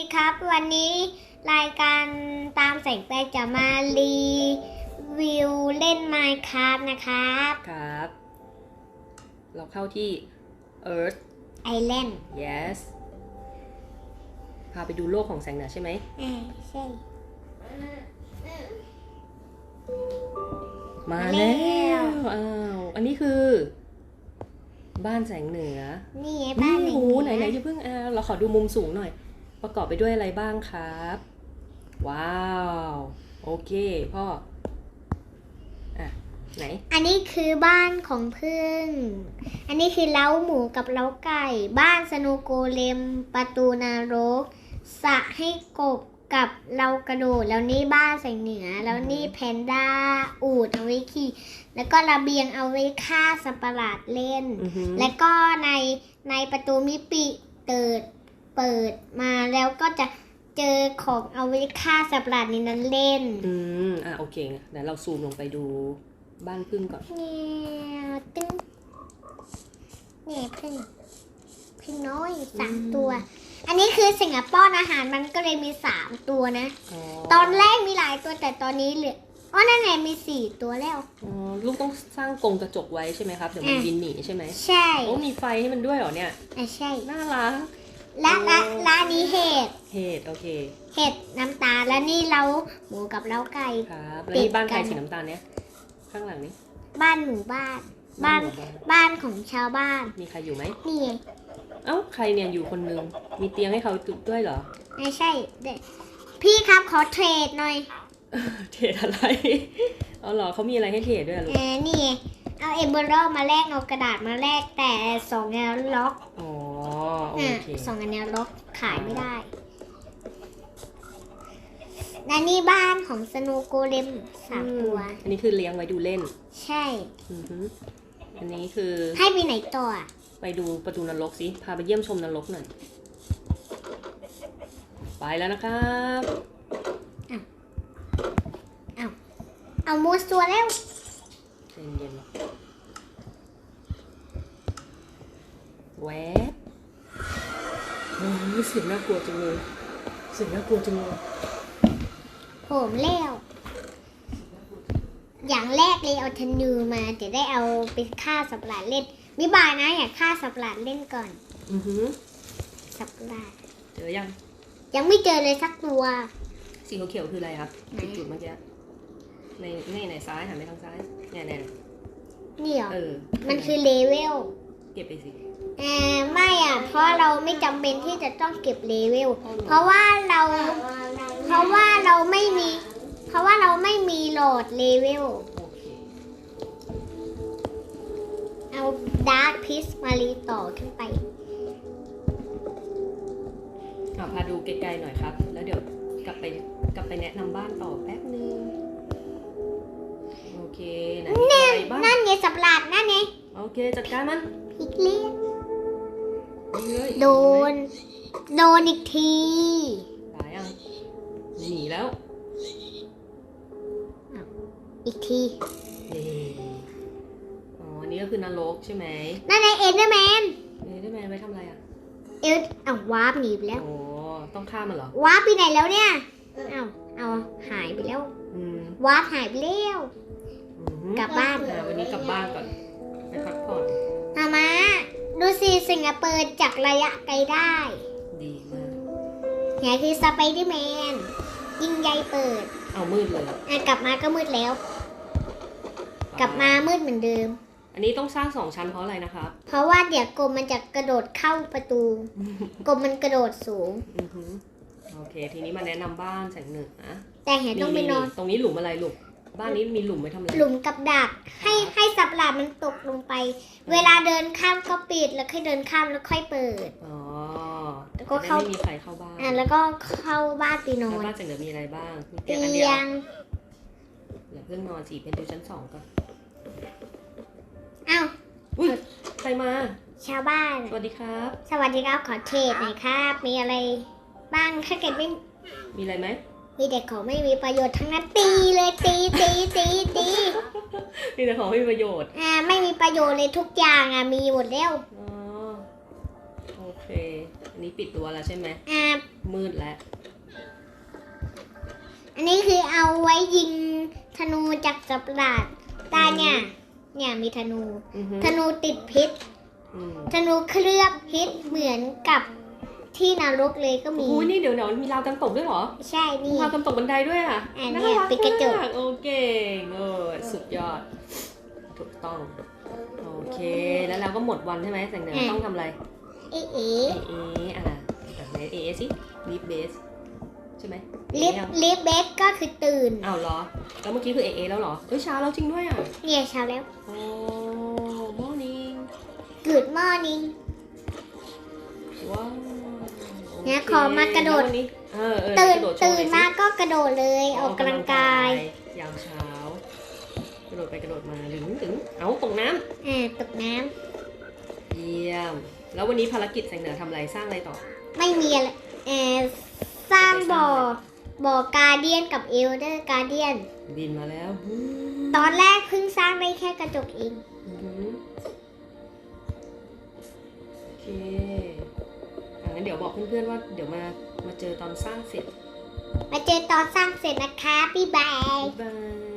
ดีครับวันนี้รายการตามแสงแปลจะมารีวิวเล่น Minecraft นะครับ ครับ เราเข้าที่ Earth Island yes พาไปดูโลกของแสงเหนือใช่ไหมอ่าใช่ มามาแล้แล้ว วอ้าวอันนี้คือ บ้านแสงเหนือนี่ไงบ้านโอ้โหไหนไหนเยจะเพิ่งอ่าเราขอดูมุมสูงหน่อย ประกอบไปด้วยอะไรบ้างครับ ว้าว โอเคพ่อ อะ ไหน อันนี้คือบ้านของพึ่ง อันนี้คือเล้าหมูกับเล้าไก่ บ้านสนุโกเลม ประตูนรกสระให้กบกับเรากระโดดแล้วนี่บ้านแสงเหนือ แล้วนี่แพนด้าอูดเอาไว้ขี่แล้วก็ระเบียงเอาไว้ฆ่าสัตว์ประหลาดเล่นอือหือและก็ในในประตูมิปิเปิด เปิดมาแล้วก็จะเจอของเอาไว้ฆ่าสัตว์ประหลาดในนั้นเล่น อืม อะโอเคเดี๋ยวเราซูมลงไปดูบ้านพึ่งก่อนแนวตึ้งเนี่ยพึ่งพึ่งน้อยสามตัว อันนี้คือสิ่งอะป้อนอาหารมันก็เลยมีสามตัวนะ ตอนแรกมีหลายตัวแต่ตอนนี้เหลืออ๋อนั่นไงมีสี่ตัวแล้ว อ๋อ ลูกต้องสร้างกรงกระจกไว้ใช่ไหมครับ เดี๋ยวมันอะบินหนีใช่ไหม ใช่ โอ้มีไฟให้มันด้วยเหรอเนี่ย อะใช่ น่ารัก และและและอันนี้เห็ดเห็ดโอเคเห็ดน้ำตาลและนี่เราหมูกับเราไก่ ครับแล้วติดนี่บ้านใครกันสีน้ำตาลเนี่ยข้างหลังนี้ บ้านหมู่บ้านบ้านหมู่บ้านบ้านของชาวบ้าน มีใครอยู่ไหมนี่ไงเอ้าใครเนี่ยอยู่คนนึงมีเตียงให้เขาจุดด้วยเหรอไม่ใช่เด็กพี่ครับขอเทรดหน่อย เทรดอะไรเอาเหรอเขามีอะไรให้เทรดด้วยเหรอลูเอกอนี่ไงเอาเอเบอร์มาแลกเอากระดาษมาแลกแต่สองแนวล็อกอ๋อ โออะเค สองอันแนวล็อกขายไม่ได้และนี่บ้านของสนูโกเลมสามตัว อันนี้คือเลี้ยงไว้ดูเล่นใช่ อือฮึอันนี้คือให้ไปไหนต่ออะไปดูประตูนรกสิ พาไปเยี่ยมชมนรกหน่อย ไปแล้วนะครับ เอามูสตัวแล้ว เย็นเย็นแวบโอ้ย เสียงน่ากลัวจังเลยเสียงน่ากลัวจังเลยผมแล้วอย่างแรกเลยเอาธนูมาจะได้เอาไปฆ่าสัตว์ประหลาดเล่นมิบายนะ อยากฆ่าสัตว์ประหลาดเล่นก่อน อือหือสัตว์ประหลาดเจอยัง ยังไม่เจอเลยสักตัว สีเขียวๆคืออะไรครับไหนจุดๆเมื่อกี้ในในไหนซ้ายหันไปทางซ้ายเนี่ยเนี่ยนี่เหรอเออมันคือเลเวลเก็บไปสิเออ ไม่อะ เพราะเราไม่จำเป็นที่จะต้องเก็บเลเวล เพราะว่าเรา เพราะว่าเราไม่มี เพราะว่าเราไม่มีโหลดเลเวล โอเคเอาดาร์ p พิสมารีต่อขึ้นไปอะพาดูไกลๆหน่อยครับ แล้วเดี๋ยวกลับไปกลับไปแนะนำบ้านต่อแป๊บนึง โอเคไหนมีอะไรบ้าง นั่นไงสับหลาดนั่นไงโอเค จัดการมันพลิกเลี้ยงยิงเลย โดน โดนอีกทีตายยังหนีแล้ว อีกทีเย้อ๋ออันนี้ก็คือนรกใช่ไหมนั่นไงเอ็นเดอร์แมนเอ้ยได้ไหมไว้ทำอะไรอะ เอ็ดเอาวาร์ปหนีไปแล้ว โอ้ ต้องฆ่ามันเหรอ วาร์ปไปไหนแล้วเนี่ยเอาเอาหายไปแล้วอืมวาร์ปหายไปแล้วอือหือกลับบ้านอะวันนี้กลับบ้านก่อน ไปพักผ่อนมามา ดูสิสิงคโปร์จากระยะไกลได้ดีมากเนี่ยคือสไปเดอร์แมนยิงใยเปิดเอามืดเลย อะกลับมาก็มืดแล้ว กลับมามืดเหมือนเดิม อันนี้ต้องสร้างสองชั้นเพราะอะไรนะครับ เพราะว่าเดี๋ยวกลมมันจะกระโดดเข้าประตู กลมมันกระโดดสูง อือหือโอเค ทีนี้มาแนะนำบ้านแสงเหนือนะแต่เห็นต้องไปนอน ตรงนี้หลุมอะไรลูกบ้านนี้มีหลุมไว้ทำอะไร หลุมกับดัก ให้ให้ สับหลาดมันตกลงไป เวลาเดินข้ามก็ปิดแล้วค่อยเดินข้ามแล้วค่อยเปิด อ๋อแล้วก็จะได้เข้า ไม่มีใครเข้าบ้านอะแล้วก็เข้าบ้านไปนอแล้วนบ้านแสงเหนือมีอะไรบ้างมีเตีเตียงอันเดียยวงอย่าเพิ่งนอนสิเป็นดูชั้นสองก่อนอ้าวอุ้ยใครมา ชาวบ้านสวัสดีครับ สวัสดีครับขอเทรดหน่อยครับ มีอะไรบ้างถ้าเกิดไม่มีอะไรไหม มีแต่ของไม่มีประโยชน์ทั้งนั้นตีเลยตีตีตีตีมีแต่ของไม่มีประโยชน์ อ่าไม่มีประโยชน์เลยทุกอย่างอะมีหมดแล้วอ๋อโอเค อันนี้ปิดตัวแล้วใช่ไหมอ่ามืดแล้ว อันนี้คือเอาไว้ยิงธนูจากสับหลาดตาเนี่ย เนี่ยมีธนู อือฮึธนูติดพิษ อืม ธนูเคลือบพิษเหมือนกับ ที่นรกเลยก็มีโอ้ยนี่เดี๋ยวเดี๋ยวมีราวกันตกด้วยเหรอ ใช่นี่ราวกันตกบันไดด้วยอะอะน่าเนี่ยรักปิกาจูมากโอเคเออสุดยอด ถูกต้อง โอเค แล้วเราก็หมดวันใช่ไหมแต่งเหนือต้องทำอะไร เอ๊ะเอเออะอะไหนเอเอสิลีฟเบสใช่ไหมลิฟยังลิฟเบสก็คือตื่นอ้าวเหรอ แล้วเมื่อกี้คือเอเอแล้วเหรอเฮ้ยเช้าแล้วจริงด้วยอะเนี่ยเช้าแล้ว โอ้ morning Good morning ว้าว เนี่ยโคขอมากระโดดแล้ววันนี้เออเออตื่นกระโดดโชว์ตื่หนอยสิมาก็กระโดดเลยออกกำลังกายยามเช้า กระโดดไปกระโดดมาถึงถึงเอาตกน้ำอ่าตกน้เยี่ยม แล้ววันนี้ภารกิจแสงเหนือทำอะไรสร้างอะไรต่อำไม่มีอะไรเออสร้างบ่อบ่อการเดียนกับเอลเดอร์การเดียน บินมาแล้ว ตอนแรกเพิ่งสร้างได้แค่กระจกเอง ดี๋ยวบอกเพื่อนๆว่าเดี๋ยวมามาเจอตอนสร้างเสร็จ มาเจอตอนสร้างเสร็จนะคะพี่บายบ๊ายบาย